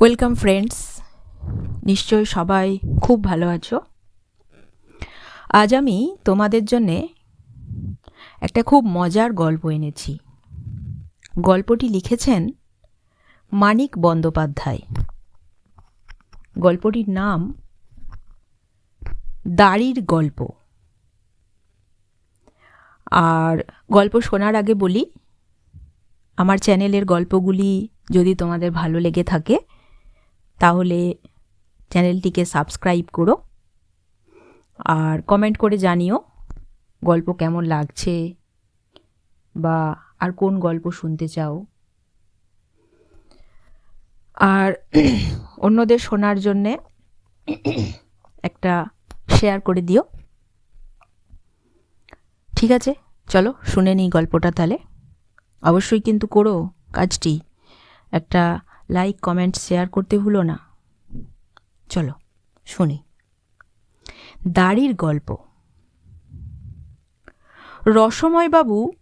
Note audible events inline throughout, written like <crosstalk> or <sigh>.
Welcome friends নিশ্চয়ই সবাই খুব ভালো আছো। আজ আমি তোমাদের জন্যে একটা খুব মজার গল্প এনেছি। গল্পটি লিখেছেন মানিক বন্দ্যোপাধ্যায়। গল্পটির নাম দাড়ির গল্প। আর গল্প শোনার আগে বলি, আমার চ্যানেলের গল্পগুলি যদি তোমাদের ভালো লেগে থাকে তাহলে চ্যানেলটিকে সাবস্ক্রাইব করো আর কমেন্ট করে জানিও গল্প কেমন লাগছে বা আর কোন গল্প শুনতে চাও। আর <clears throat> অন্যদের শোনার জন্যে <clears throat> একটা শেয়ার করে দিও। ঠিক আছে, চলো শুনে নিই গল্পটা তাহলে। অবশ্যই কিন্তু করো কাজটি। একটা লাইক, কমেন্ট, শেয়ার করতে ভুলো না। চলো, শুনি। দাড়ির গল্প। রসময়বাবু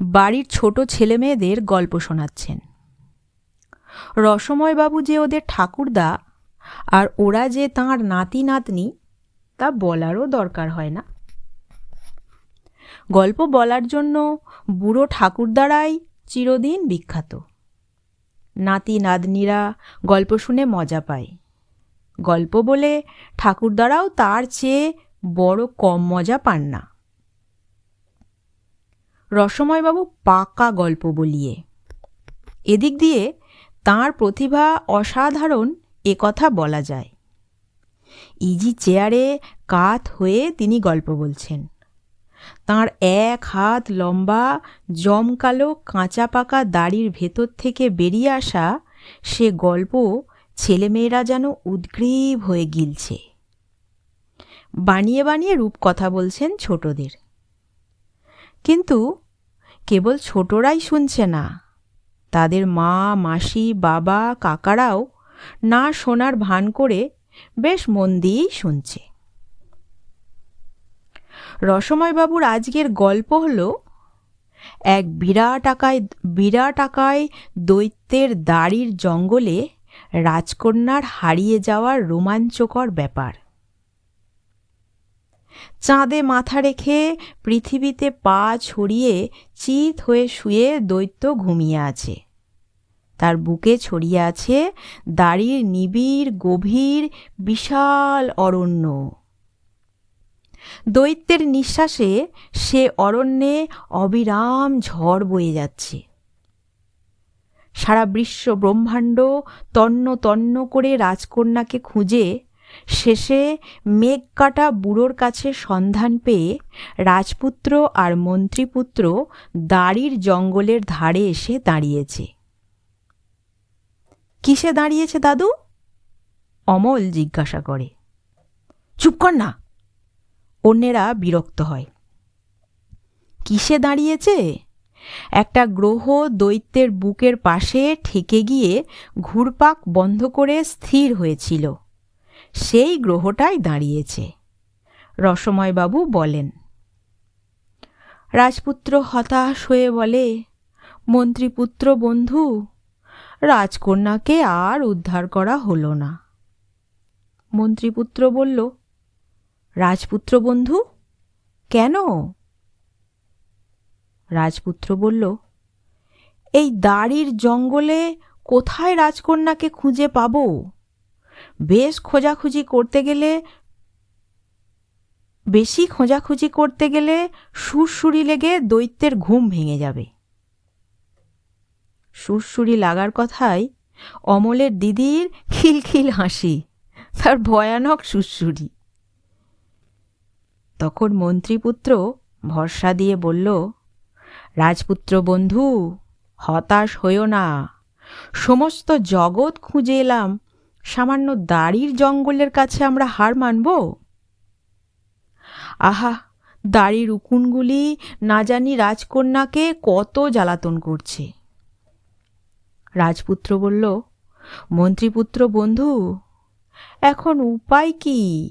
বাড়ির ছোট ছেলে মেয়েদের গল্প শোনাচ্ছেন। রসময়বাবু যে ওদের ঠাকুরদা আর ওরা যে তাঁর নাতি নাতনি তা বলারও দরকার হয় না। গল্প বলার জন্য বুড়ো ঠাকুরদারাই চিরদিন বিখ্যাত। নাতি নাতনিরা গল্প শুনে মজা পায়। গল্প বলে ঠাকুরদারাও তার চেয়ে বড় কম মজা পান না। রসময়বাবু পাকা গল্প বলিয়ে। এদিক দিয়ে তার প্রতিভা অসাধারণ এ কথা বলা যায়। ইজি চেয়ারে কাত হয়ে তিনি গল্প বলছেন। তার এক হাত লম্বা, জমকালো কাঁচা পাকা দাড়ির ভেতর থেকে বেরিয়ে আসা সে গল্প ছেলেমেয়েরা যেন উদ্গ্রীব হয়ে গিলছে। বানিয়ে বানিয়ে রূপকথা বলছেন ছোটদের। কিন্তু কেবল ছোটরাই শুনছে না। তাদের মা, মাসি, বাবা, কাকারাও না শোনার ভান করে বেশ মন দিয়েই শুনছে। রসময়বাবুর আজকের গল্প হল এক বিরাট আকায় বিরাট আকায় দৈত্যের দাড়ির জঙ্গলে রাজকন্যার হারিয়ে যাওয়ার রোমাঞ্চকর ব্যাপার। চাঁদে মাথা রেখে পৃথিবীতে পা ছড়িয়ে চিত হয়ে শুয়ে দৈত্য ঘুমিয়ে আছে। তার বুকে ছড়িয়ে আছে দাড়ির নিবিড়, গভীর, বিশাল অরণ্য। দৈত্যের নিঃশ্বাসে সে অরণ্যে অবিরাম ঝড় বয়ে যাচ্ছে। সারা বিশ্ব ব্রহ্মাণ্ড তন্ন তন্ন করে রাজকন্যাকে খুঁজে শেষে মেঘ কাটা বুড়োর কাছে সন্ধান পেয়ে রাজপুত্র আর মন্ত্রীপুত্র দাড়ির জঙ্গলের ধারে এসে দাঁড়িয়েছে। কিসে দাঁড়িয়েছে দাদু? অমল জিজ্ঞাসা করে। চুপ কর না! অন্যেরা বিরক্ত হয়। কিসে দাঁড়িয়েছে? একটা গ্রহ দৈত্যের বুকের পাশে ঠেকে গিয়ে ঘুরপাক বন্ধ করে স্থির হয়েছিল। সেই গ্রহটাই দাঁড়িয়েছে। রসময়বাবু বলেন, রাজপুত্র হতাশ হয়ে বলে, মন্ত্রীপুত্র বন্ধু, রাজকন্যাকে আর উদ্ধার করা হলো না। মন্ত্রীপুত্র বলল রাজপুত্র বন্ধু? কেন? রাজপুত্র বলল, এই দাড়ির জঙ্গলে কোথায় রাজকন্যাকে খুঁজে পাব? বেশ খোঁজাখুঁজি করতে গেলে, বেশি খোঁজাখুঁজি করতে গেলে সুরসুরি লেগে দৈত্যের ঘুম ভেঙে যাবে। সুরসুরি লাগার কথায় অমলের দিদির খিলখিল হাসি, তার ভয়ানক সুরসুরি তখন মন্ত্রীপুত্র ভরসা দিয়ে বলল, রাজপুত্র বন্ধু, হতাশ হইও না। সমস্ত জগৎ খুঁজে এলাম। সামান্য দাড়ির জঙ্গলের কাছে আমরা হার মানব? আহা, দাড়ির উকুনগুলি না জানি রাজকন্যাকে কত জ্বালাতন করছে। রাজপুত্র বলল, মন্ত্রীপুত্র বন্ধু, এখন উপায় কি?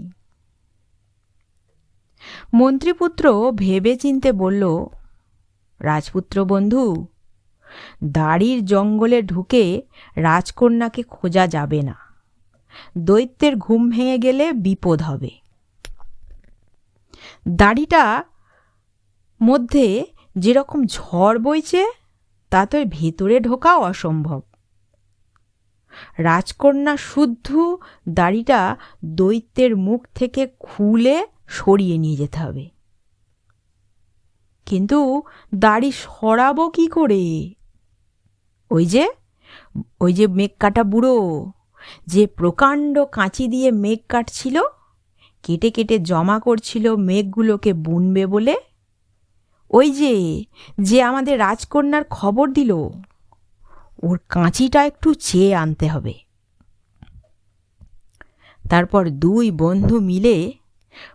মন্ত্রীপুত্র ভেবে চিনতে বলল, রাজপুত্র বন্ধু, দাড়ির জঙ্গলে ঢুকে রাজকন্যাকে খোঁজা যাবে না। দৈত্যের ঘুম ভেঙে গেলে বিপদ হবে। দাড়িটা মধ্যে যেরকম ঝড় বইছে, তাতে ভেতরে ঢোকা অসম্ভব। রাজকন্যা শুদ্ধ দাড়িটা দৈত্যের মুখ থেকে খুলে সরিয়ে নিয়ে যেতে হবে। কিন্তু দাড়ি সরাবো কি করে? ওই যে ওই যে মেঘ কাটা বুড়ো, যে প্রকাণ্ড কাঁচি দিয়ে মেঘ কাটছিল, কেটে কেটে জমা করছিল মেঘগুলোকে বুনবে বলে। ওই যে যে আমাদের রাজকন্যার খবর দিল, ওর কাঁচিটা একটু চেয়ে আনতে হবে। তারপর দুই বন্ধু মিলে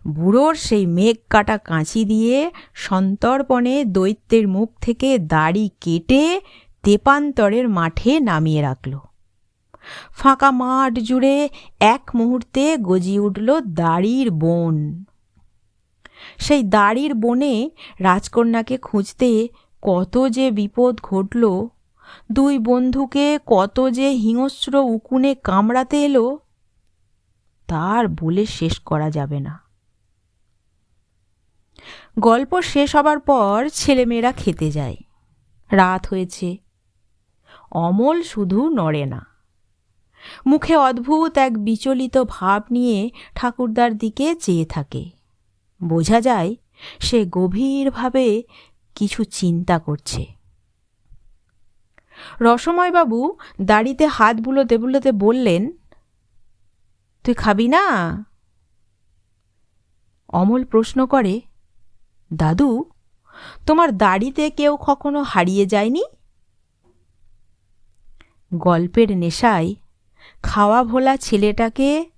বুড়োর সেই মেঘ কাটা কাঁচি দিয়ে সন্তর্পণে দৈত্যের মুখ থেকে দাড়ি কেটে তেপান্তরের মাঠে নামিয়ে রাখল। ফাঁকা মাঠ জুড়ে এক মুহূর্তে গজিয়ে উঠল দাড়ির বন। সেই দাড়ির বনে রাজকন্যাকে খুঁজতে কত যে বিপদ ঘটল, দুই বন্ধুকে কত যে হিংস্র উকুনে কামড়াতে এলো, তার বলে শেষ করা যাবে না। গল্প শেষ হবার পর ছেলেমেয়েরা খেতে যায়। রাত হয়েছে। অমল শুধু নড়ে না। মুখে অদ্ভুত এক বিচলিত ভাব নিয়ে ঠাকুরদার দিকে চেয়ে থাকে। বোঝা যায় সে গভীরভাবে কিছু চিন্তা করছে। রসময়বাবু দাড়িতে হাত বুলোতে বুলোতে বললেন, তুই খাবি না? অমল প্রশ্ন করে দাদু, তোমার দাড়িতে কেউ কখনো হারিয়ে যায়নি? গল্পের নেশায় খাওয়া ভোলা ছেলেটাকে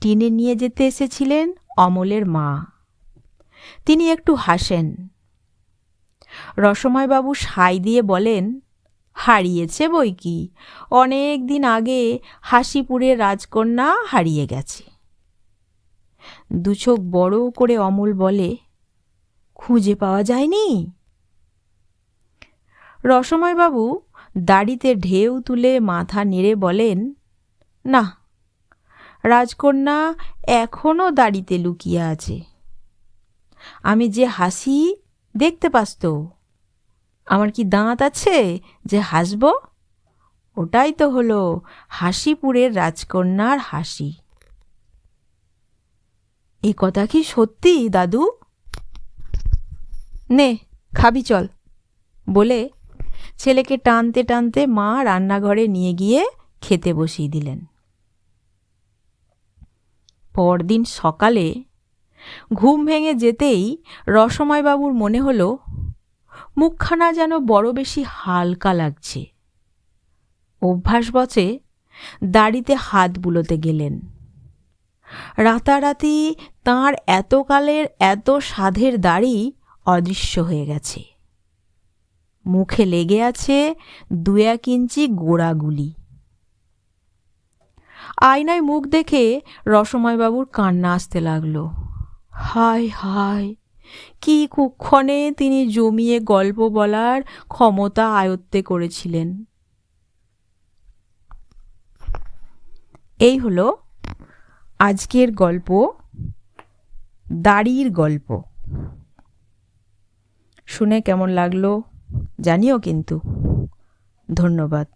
টেনে নিয়ে যেতে এসেছিলেন অমলের মা। তিনি একটু হাসেন। রসময়বাবু সাই দিয়ে বলেন, হারিয়েছে বই কি? অনেক দিন আগে হাসিপুরের রাজকন্যা হারিয়ে গেছে। দুচোখ বড় করে অমল বলে খুঁজে পাওয়া যায়নি। রসময়বাবু দাড়িতে ঢেউ তুলে মাথা নেড়ে বলেন, না, রাজকন্যা এখনও দাড়িতে লুকিয়ে আছে। আমি যে হাসি দেখতে পাস তো আমার কি দাঁত আছে যে হাসব? ওটাই তো হলো হাসিপুরের রাজকন্যার হাসি। এ কথা কি সত্যি, দাদু? নে, খাবি চল। বলে ছেলেকে টানতে টানতে মা রান্নাঘরে নিয়ে গিয়ে খেতে বসিয়ে দিলেন। পরদিন সকালে ঘুম ভেঙে যেতেই রসময়বাবুর মনে হলো, মুখখানা যেন বড় বেশি হালকা লাগছে। অভ্যাস বচে দাড়িতে হাত বুলোতে গেলেন। রাতারাতি তাঁর এতকালের, এত সাধের দাড়ি অদৃশ্য হয়ে গেছে। মুখে লেগে আছে দু এক ইঞ্চি গোড়াগুলি আয়নায় মুখ দেখে রসময়বাবুর কান্না আসতে লাগল। হায় হায়, কি কুক্ষণে তিনি জমিয়ে গল্প বলার ক্ষমতা আয়ত্তে করেছিলেন। এই হলো আজকের গল্প, দাড়ির গল্প। শুনে কেমন লাগল জানিও কিন্তু। ধন্যবাদ।